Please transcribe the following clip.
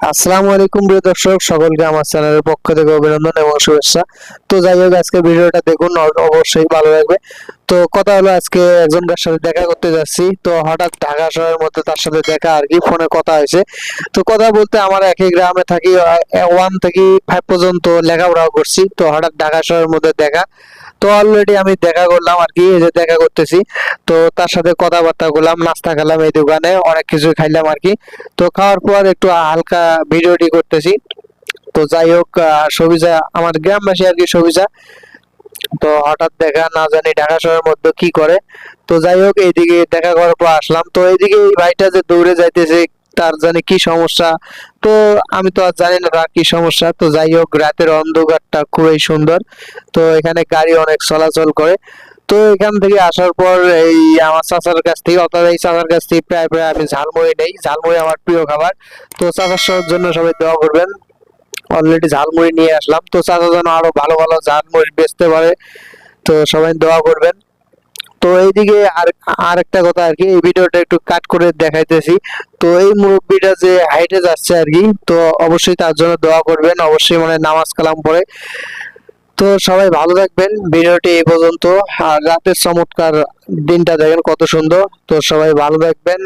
আসসালামু আলাইকুম প্রিয় দর্শক, সকলকে আমার চ্যানেলের পক্ষ থেকে অভিনন্দন এবং শুভেচ্ছা। তো যাই হোক, আজকে ভিডিওটা দেখুন অবশ্যই ভালো লাগবে। তো কথা হলো, আজকে একজনকার সাথে দেখা করতে যাচ্ছি। তো হঠাৎ ঢাকা শহরের মধ্যে তার সাথে দেখা আর কি, ফোনে কথা হয়েছে। তো কথা বলতে আমার একই গ্রামে থাকি ওয়ান থেকে ফাইভ পর্যন্ত লেখাপড়া করছি। তো হঠাৎ ঢাকা শহরের মধ্যে দেখা। তো অলরেডি আমি দেখা করলাম আর কি, এই যে দেখা করতেছি। তো তার সাথে কথাবার্তা করলাম, নাস্তা খেলাম এই দোকানে, অনেক কিছু খাইলাম আর কি। তো খাওয়ার পর একটু হালকা ভিডিওটি করতেছি। তো যাই হোক সবিজা, আমার গ্রামবাসী আর কি সবিজা। তো হঠাৎ দেখা, না জানি ঢাকা শহরের মধ্যে কি করে। তো যাই হোক, এইদিকে দেখা করার পর আসলাম। তো এইদিকে এই ভাইটা যে দৌড়ে যাইতেছে তার জানি কি সমস্যা। তো আমি তো আর জানি না কি সমস্যা। তো যাই হোক, রাতের অন্ধকারটা খুবই সুন্দর। তো এখানে গাড়ি অনেক চলাচল করে। তো এখান থেকে আসার পর এই আমার চাচার কাছ থেকে, অর্থাৎ এই চাচার কাছ থেকে প্রায় প্রায় আমি ঝালমুড়ি নেই। ঝালমুড়ি আমার প্রিয় খাবার। তো চাচার জন্য সবাই দোয়া করবেন। অলরেডি ঝালমুড়ি নিয়ে আসলাম। তো চাচা যেন আরও ভালো ভালো ঝালমুড়ি বেচতে পারে। তো সবাই দোয়া করবেন। তো এইদিকে আর আর একটা কথা আর কি, এই ভিডিওটা একটু কাট করে দেখাইতেছি। তো এই মুরব্বীটা যে হাইটে যাচ্ছে আর কি, তো অবশ্যই তার জন্য দোয়া করবেন, অবশ্যই মানে নামাজ কালাম পড়ে। তো সবাই ভালো থাকবেন, ভিডিওটি এই পর্যন্ত। আর রাতের চমৎকার দিনটা দেখেন কত সুন্দর। তো সবাই ভালো থাকবেন।